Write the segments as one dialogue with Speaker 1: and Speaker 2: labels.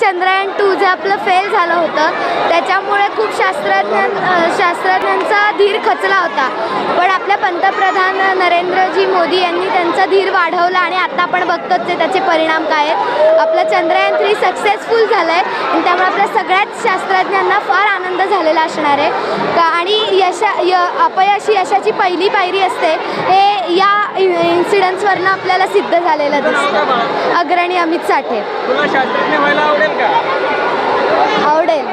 Speaker 1: Chandrayaan to जे आपलं fail झालं होतं त्याच्यामुळे खूप शास्त्रज्ञ शास्त्रज्ञांचा धीर खचला होता. पण पंतप्रधान नरेंद्रजी मोदी यांनी त्यांचा धीर वाढवला आणि आता आपण बघतोच ते त्याचे परिणाम काय आहेत. आपलं चंद्रयान थ्री सक्सेसफुल झालं आहे आणि त्यामुळे आपल्या सगळ्याच शास्त्रज्ञांना फार आनंद झालेला असणार आहे. का आणि यशा य अपयशी यशाची पहिली पायरी असते. हे या इन्सिडन्सवरनं आपल्याला सिद्ध झालेलं दिसतं. अग्रणी अमित साठे.
Speaker 2: आवडेल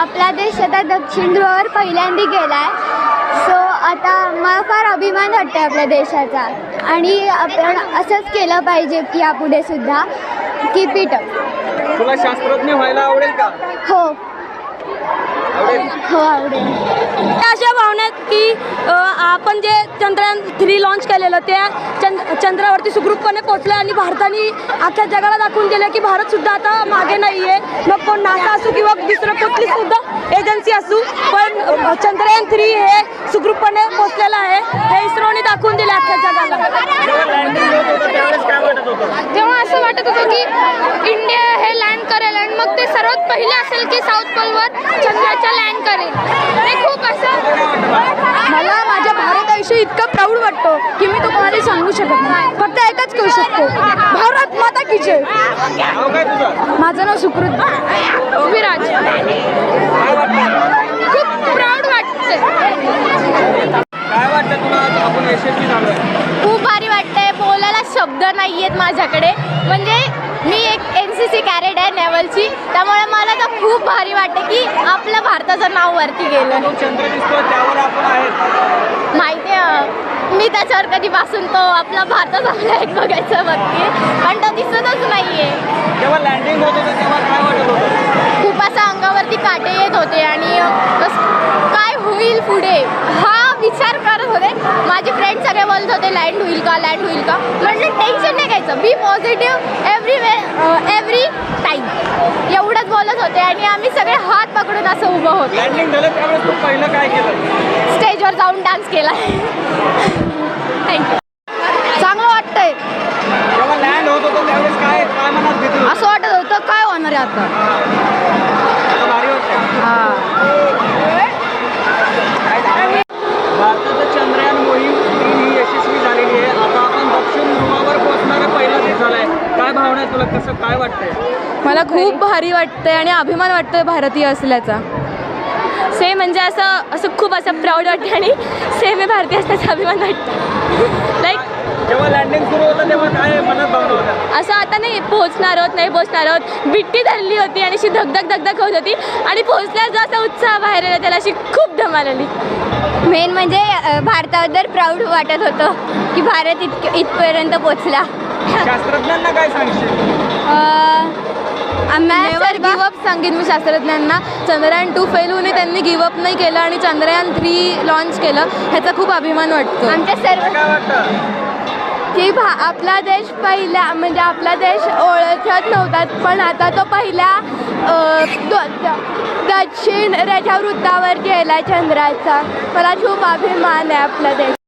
Speaker 1: आपला देश आता दक्षिण ध्रुवावर पहिल्यांदा गेला आहे सो आता मला फार अभिमान वाटतो आपल्या देशाचा. आणि आपण असंच केलं पाहिजे की यापुढे सुद्धा. कीप इट अप
Speaker 2: तुला शास्त्रज्ञ व्हायला आवडेल का?
Speaker 1: हो.
Speaker 2: आवडेल.
Speaker 1: हो आवडेल.
Speaker 3: अशा भावना आहेत की आपण जे चंद्रयान थ्री लॉन्च केलेलं ते चंद चंद्रावरती सुखरूपपणे पोहोचलं आणि भारताने अख्ख्या जगाला दाखवून दिलं की भारतसुद्धा आता मागे नाही आहे मग कोण नासा असू किंवा दुसरं कुठली सुद्धा एजन्सी असू पण चंद्रयान थ्री हे अख्ख्या जगाला
Speaker 4: तेव्हा असं वाटत होतं की इंडिया हे लँड करेल आणि मग ते सर्वात पहिलं असेल की साऊथ पोलवर चंद्राच्या लँड करेल. खूप असं
Speaker 3: मला माझ्या भारताविषयी इतकं प्राऊड वाटतो की मी तो कोणाला सांगू शकत नाही. फक्त एकच करू शकतो. भारत माता की जय. माझं नाव सुकृत.
Speaker 4: विराज
Speaker 2: काय वाटतं
Speaker 4: खूप प्राऊड वाटते
Speaker 2: काय वाटतं तुला आज आपण यशस्वी झालोय
Speaker 1: खूप भारी वाटतंय शब्द नाही आहेत माझ्याकडे. म्हणजे मी एक एन सी सी कॅरेट आहे नेवलची त्यामुळे मला तर खूप भारी वाटतं की आपलं भारताचं नाव वरती गेलं. माहिती आहे मी त्याच्यावर कधीपासून तो आपला भारताचा फ्लॅग बघायचा बघते. पण तो दिसतच
Speaker 2: वाटत होतं?
Speaker 1: खूप असं अंगावरती काटे येत होते आणि काय होईल पुढे? हा विचार करत होते. माझे फ्रेंड सगळे बोलत होते लँड होईल का? लँड होईल का? म्हटलं टेन्शन घ्यायचं be positive every way every time एवढंच बोलत होते आणि आम्ही सगळे हात पकडून असं उभं होतो.
Speaker 2: लँडिंग झालं त्यावेळेस तू पहिलं काय केलं?
Speaker 1: स्टेजवर जाऊन डान्स केला. थँक्यू चांगलं वाटतंय?
Speaker 3: असं वाटत होतं काय होणार आहे आता?
Speaker 2: तुला कसं काय वाटतंय?
Speaker 3: मला खूप भारी वाटतंय आणि अभिमान वाटतोय भारतीय असल्याचा. सेम म्हणजे असं असं खूप असं प्राऊड वाटतं आणि सेम हे भारतीय असल्याचा अभिमान वाटतं लाईक
Speaker 2: जेव्हा लँडिंग सुरू होतं तेव्हा काय मनात भावना होत्या?
Speaker 3: असं आता नाही पोहोचणार आहोत नाही पोहोचणार आहोत. बिट्टी धरली होती आणि अशी धगधग धगधग होत होती. आणि पोहोचल्यावर जो असा उत्साह बाहेर आला त्याला अशी खूप धमाल आली
Speaker 1: मेन म्हणजे अ, भारताबद्दल प्राऊड वाटत होतं की भारत इतक इथपर्यंत पोचला
Speaker 2: शास्त्रज्ञांना काय सांगशील?
Speaker 3: गिवअप सांगेन मी शास्त्रज्ञांना. चंद्रयान टू फेल होऊन त्यांनी गिवअप नाही केलं आणि चंद्रयान थ्री लॉन्च केलं. ह्याचा खूप अभिमान वाटतो.
Speaker 1: आमच्या सर्व
Speaker 2: काय वाटतं?
Speaker 1: की भा आपला देश पहिला म्हणजे आपला देश ओळखत नव्हता पण आता तो पहिला अ, द- द- दक्षिण रेषावृत्तावर गेला चंद्राचा. मला खूप अभिमान आहे आपला देश.